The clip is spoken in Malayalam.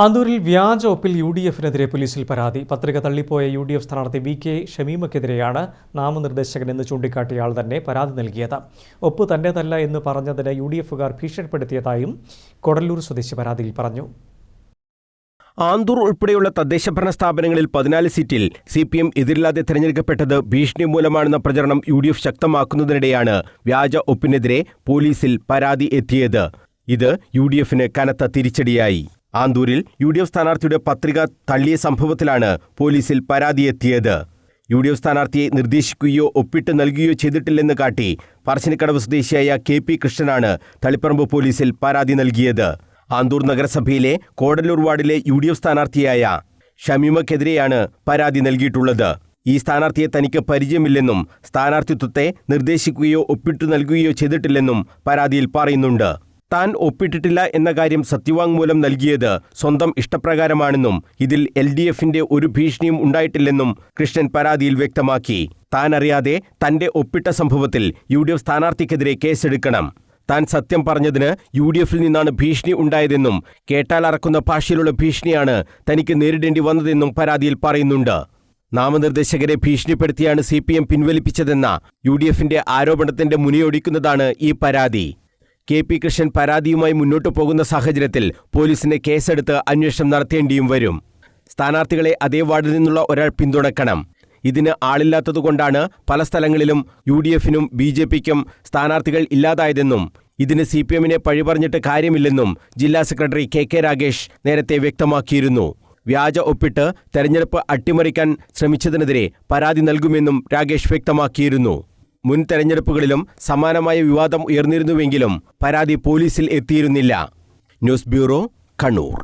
ആന്തൂരിൽ വ്യാജ ഒപ്പിൽ യു ഡി എഫിനെതിരെ പോലീസിൽ പരാതി. പത്രിക തള്ളിപ്പോയ യു ഡി എഫ് സ്ഥാനാർത്ഥി വി കെ ഷമീമക്കെതിരെയാണ് നാമനിർദ്ദേശകൻ എന്ന് ചൂണ്ടിക്കാട്ടിയയാൾ തന്നെ പരാതി നൽകിയത്. ഒപ്പ് തന്റേതല്ല എന്ന് പറഞ്ഞതിന് യു ഡി എഫുകാർ ഭീഷണിപ്പെടുത്തിയതായും കൊടല്ലൂർ സ്വദേശി പരാതിയിൽ പറഞ്ഞു. ആന്തൂർ ഉൾപ്പെടെയുള്ള തദ്ദേശഭരണ സ്ഥാപനങ്ങളിൽ പതിനാല് സീറ്റിൽ സി പി എം എതിരില്ലാതെ തെരഞ്ഞെടുക്കപ്പെട്ടത് ഭീഷണി മൂലമാണെന്ന പ്രചരണം യു ഡി എഫ് ശക്തമാക്കുന്നതിനിടെയാണ് വ്യാജ ഒപ്പിനെതിരെ പോലീസിൽ പരാതി എത്തിയത്. ഇത് യു ഡി എഫിന് കനത്ത തിരിച്ചടിയായി. ആന്തൂരിൽ യു ഡി എഫ് സ്ഥാനാർത്ഥിയുടെ പത്രിക തള്ളിയ സംഭവത്തിലാണ് പോലീസിൽ പരാതിയെത്തിയത്. യു ഡി എഫ് സ്ഥാനാർത്ഥിയെ നിർദ്ദേശിക്കുകയോ ഒപ്പിട്ട് നൽകുകയോ ചെയ്തിട്ടില്ലെന്ന് കാട്ടി പറശ്ശിനിക്കടവ് സ്വദേശിയായ കെ പി കൃഷ്ണനാണ് തളിപ്പറമ്പ് പോലീസിൽ പരാതി നൽകിയത്. ആന്തൂർ നഗരസഭയിലെ കോടല്ലൂർ വാർഡിലെ യു ഡി എഫ് സ്ഥാനാർത്ഥിയായ ഷമീമക്കെതിരെയാണ് പരാതി നൽകിയിട്ടുള്ളത്. ഈ സ്ഥാനാർത്ഥിയെ തനിക്ക് പരിചയമില്ലെന്നും സ്ഥാനാർത്ഥിത്വത്തെ നിർദ്ദേശിക്കുകയോ ഒപ്പിട്ടു നൽകുകയോ ചെയ്തിട്ടില്ലെന്നും പരാതിയിൽ പറയുന്നുണ്ട്. താൻ ഒപ്പിട്ടിട്ടില്ല എന്ന കാര്യം സത്യവാങ്മൂലം നൽകിയത് സ്വന്തം ഇഷ്ടപ്രകാരമാണെന്നും ഇതിൽ എൽ ഡി എഫിന്റെ ഒരു ഭീഷണിയും ഉണ്ടായിട്ടില്ലെന്നും കൃഷ്ണൻ പരാതിയിൽ വ്യക്തമാക്കി. താനറിയാതെ തന്റെ ഒപ്പിട്ട സംഭവത്തിൽ യു ഡി എഫ് സ്ഥാനാർത്ഥിക്കെതിരെ കേസെടുക്കണം. താൻ സത്യം പറഞ്ഞതിന് യു ഡി എഫിൽ നിന്നാണ് ഭീഷണി ഉണ്ടായതെന്നും കേട്ടാൽ അറക്കുന്ന ഭാഷയിലുള്ള ഭീഷണിയാണ് തനിക്ക് നേരിടേണ്ടി വന്നതെന്നും പരാതിയിൽ പറയുന്നുണ്ട്. നാമനിർദ്ദേശകരെ ഭീഷണിപ്പെടുത്തിയാണ് സി പി എം പിൻവലിപ്പിച്ചതെന്ന യു ഡി എഫിന്റെ ആരോപണത്തിന്റെ മുനിയൊടിക്കുന്നതാണ് ഈ പരാതി. കെ പി കൃഷ്ണൻ പരാതിയുമായി മുന്നോട്ടു പോകുന്ന സാഹചര്യത്തിൽ പോലീസിന് കേസെടുത്ത് അന്വേഷണം നടത്തേണ്ടിയും വരും. സ്ഥാനാർത്ഥികളെ അതേ വാർഡിൽ നിന്നുള്ള ഒരാൾ പിന്തുണക്കണം ഇതിന് ആളില്ലാത്തതുകൊണ്ടാണ് പല സ്ഥലങ്ങളിലും യു ഡി എഫിനും ബി ജെ പിക്കും സ്ഥാനാർത്ഥികൾ ഇല്ലാതായതെന്നും ഇതിന് സി പി എമ്മിനെ പഴിപറഞ്ഞിട്ട് കാര്യമില്ലെന്നും ജില്ലാ സെക്രട്ടറി കെ കെ രാഗേഷ് നേരത്തെ വ്യക്തമാക്കിയിരുന്നു. വ്യാജ ഒപ്പിട്ട് തെരഞ്ഞെടുപ്പ് അട്ടിമറിക്കാൻ ശ്രമിച്ചതിനെതിരെ പരാതി നൽകുമെന്നും രാഗേഷ് വ്യക്തമാക്കിയിരുന്നു. മുൻ തെരഞ്ഞെടുപ്പുകളിലും സമാനമായ വിവാദം ഉയർന്നിരുന്നുവെങ്കിലും പരാതി പോലീസിൽ എത്തിയിരുന്നില്ല. News bureau Kannur.